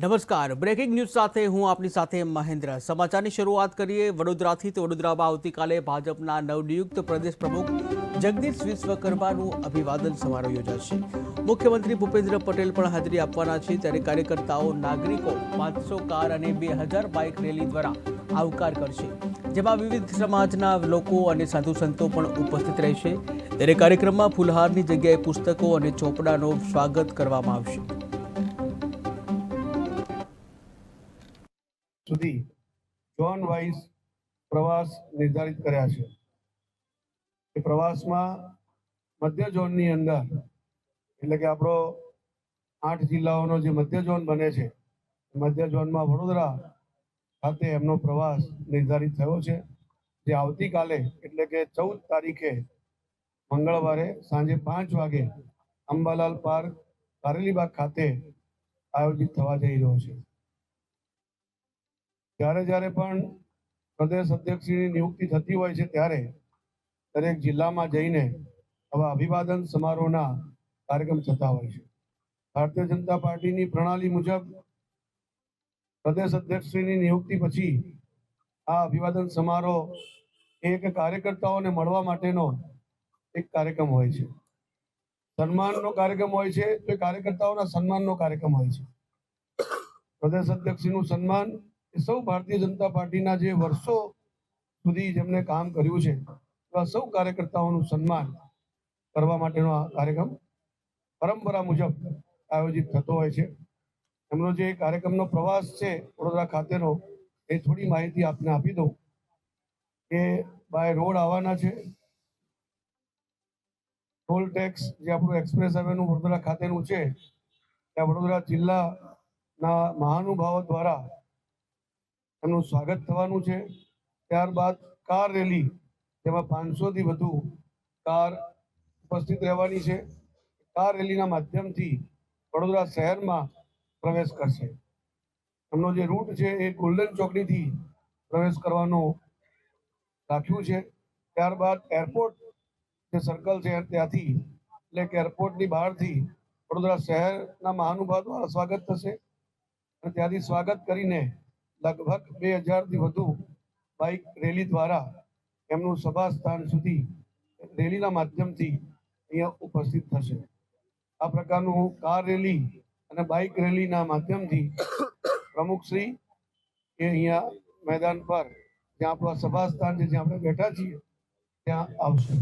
નમસ્કાર. Breaking news સાથે હું આપની સાથે મહેન્દ્ર. સમાચારની શરૂઆત કરીએ. વડોદરાથી તો વડોદરામાં આવતીકાલે ભાજપના નવનિયુક્ત પ્રદેશ પ્રમુખ જગદીશ વિશ્વકર્માનું અભિવાદન સમારોહ યોજાશે. મુખ્યમંત્રી ભૂપેન્દ્ર પટેલ પણ હાજરી આપવાના છે. ત્યારે કાર્યકર્તાઓ, નાગરિકો પાંચસો કાર અને બે હજાર બાઇક રેલી દ્વારા આવકાર કરશે. જેમાં વિવિધ સમાજના લોકો અને સાધુ સંતો પણ ઉપસ્થિત રહેશે. ત્યારે કાર્યક્રમમાં ફુલહારની જગ્યાએ પુસ્તકો અને ચોપડાનો સ્વાગત કરવામાં આવશે. સુધી ઝોન વાઇઝ પ્રવાસ નિર્ધારિત કર્યા છે. એ પ્રવાસમાં મધ્ય ઝોનની અંદર, એટલે કે આપણો આઠ જિલ્લાઓનો જે મધ્ય ઝોન બને છે, મધ્ય ઝોનમાં વડોદરા ખાતે એમનો પ્રવાસ નિર્ધારિત થયો છે. જે આવતીકાલે, એટલે કે ચૌદ તારીખે મંગળવારે સાંજે પાંચ વાગે અંબાલાલ પાર્ક કારેલીબાગ ખાતે આયોજિત થવા જઈ રહ્યો છે. જ્યારે જ્યારે પણ પ્રદેશ અધ્યક્ષની નિયુક્તિ થતી હોય છે ત્યારે દરેક જિલ્લામાં જઈને આવા અભિવાદન સમારોહના કાર્યક્રમ થતા હોય છે. ભારતીય જનતા પાર્ટીની પ્રણાલી મુજબ પ્રદેશ અધ્યક્ષની નિયુક્તિ પછી આ અભિવાદન સમારોહ એક કાર્યકર્તાઓને મળવા માટેનો એક કાર્યક્રમ હોય છે. સન્માનનો કાર્યક્રમ હોય છે તો એ કાર્યકર્તાઓના સન્માનનો કાર્યક્રમ હોય છે. પ્રદેશ અધ્યક્ષનું સન્માન સૌ ભારતીય જનતા પાર્ટીના જે વર્ષો સુધી જેમને કામ કર્યું છે, એવા સૌ કાર્યકર્તાઓનું સન્માન કરવા માટેનો આ કાર્યક્રમ પરંપરા મુજબ આયોજિત થતો હોય છે. એમનો જે કાર્યક્રમનો પ્રવાસ છે, વડોદરા ખાતેનો, એ થોડી માહિતી આપને આપી દઉં કે બાય રોડ આવવાના છે. ટોલ ટેક્સ જે આપણું એક્સપ્રેસ હાઈવેનું વડોદરા ખાતેનું છે, ત્યાં વડોદરા જિલ્લાના મહાનુભાવો દ્વારા એમનું સ્વાગત થવાનું છે. ત્યારબાદ કાર રેલી, જેમાં પાંચસોથી વધુ કાર ઉપસ્થિત રહેવાની છે. કાર રેલીના માધ્યમથી વડોદરા શહેરમાં પ્રવેશ કરશે. એમનો જે રૂટ છે એ ગોલ્ડન ચોકડીથી પ્રવેશ કરવાનો રાખ્યું છે. ત્યારબાદ એરપોર્ટ જે સર્કલ છે ત્યાંથી, એટલે કે એરપોર્ટની બહારથી વડોદરા શહેરના મહાનુભાવ દ્વારા સ્વાગત થશે. અને ત્યાંથી સ્વાગત કરીને લગભગ બે હજારથી વધુ બાઇક રેલી દ્વારા એમનું સભા સ્થાન સુધી રેલીના માધ્યમથી અહીંયા ઉપસ્થિત થશે. આ પ્રકારનું કાર રેલી અને બાઇક રેલીના માધ્યમથી પ્રમુખશ્રી એ અહીંયા મેદાન પર જ્યાં આપણા સભા સ્થાન છે, જ્યાં આપણે બેઠા છીએ, ત્યાં આવશે.